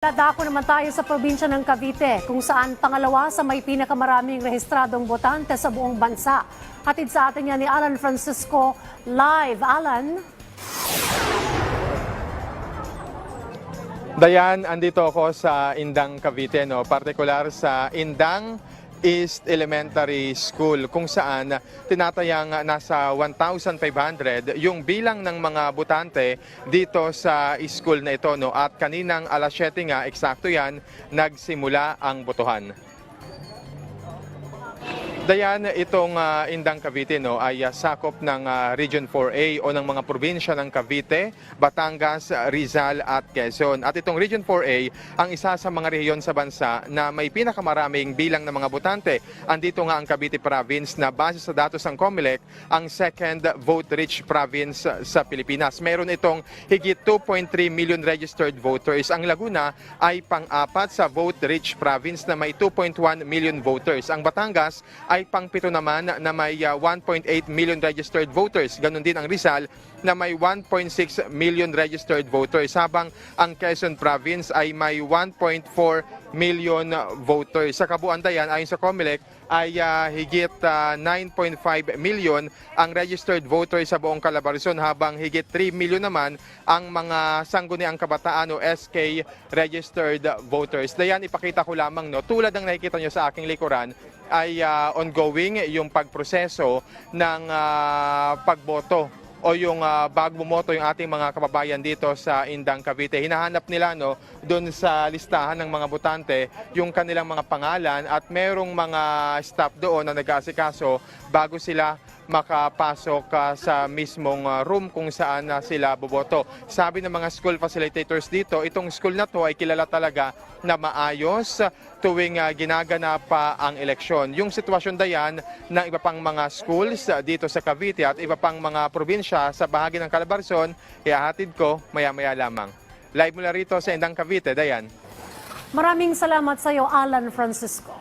Dadako naman tayo sa probinsya ng Cavite kung saan pangalawa sa may pinakamaraming rehistradong botante sa buong bansa. Hatid sa atin yan ni Alan Francisco live. Alan? Dayan, andito ako sa Indang Cavite, no? partikular sa Indang East Elementary School kung saan tinatayang nasa 1,500 yung bilang ng mga butante dito sa school na ito. No? At kaninang alas 7 nga, eksakto yan, nagsimula ang botohan. Dayan, itong ah, Indang Cavite no, ay ah, sakop ng ah, Region 4A o ng mga probinsya ng Cavite, Batangas, Rizal at Quezon. At itong Region 4A ang isa sa mga rehiyon sa bansa na may pinakamaraming bilang ng mga botante. Andito nga ang Cavite Province na base sa datos ng COMELEC ang second vote-rich province sa Pilipinas. Meron itong higit 2.3 million registered voters. Ang Laguna ay pang-apat sa vote-rich province na may 2.1 million voters. Ang Batangas ay pang-pito naman na may uh, 1.8 million registered voters. Ganon din ang Rizal na may 1.6 million registered voters. Habang ang Quezon Province ay may 1.4 million voters. Sa kabuuan dayan, ayon sa COMELEC, ay uh, higit uh, 9.5 million ang registered voters sa buong Calabarzon habang higit 3 million naman ang mga sangguniang kabataan o SK registered voters. Dayan, ipakita ko lamang, no, tulad ng nakikita nyo sa aking likuran, ay uh, ongoing yung pagproseso ng uh, pagboto o yung uh, bago bumoto yung ating mga kababayan dito sa Indang Cavite. Hinahanap nila no doon sa listahan ng mga botante yung kanilang mga pangalan at merong mga staff doon na nag-aasikaso bago sila makapasok uh, sa mismong uh, room kung saan uh, sila boboto. Sabi ng mga school facilitators dito, itong school na to ay kilala talaga na maayos tuwing uh, ginaganap pa ang eleksyon. Yung sitwasyon dayan ng iba pang mga schools uh, dito sa Cavite at iba pang mga probinsya sa bahagi ng Calabarzon, ihahatid ko maya-maya lamang. Live mula rito sa Indang Cavite, Dayan. Maraming salamat sa iyo, Alan Francisco.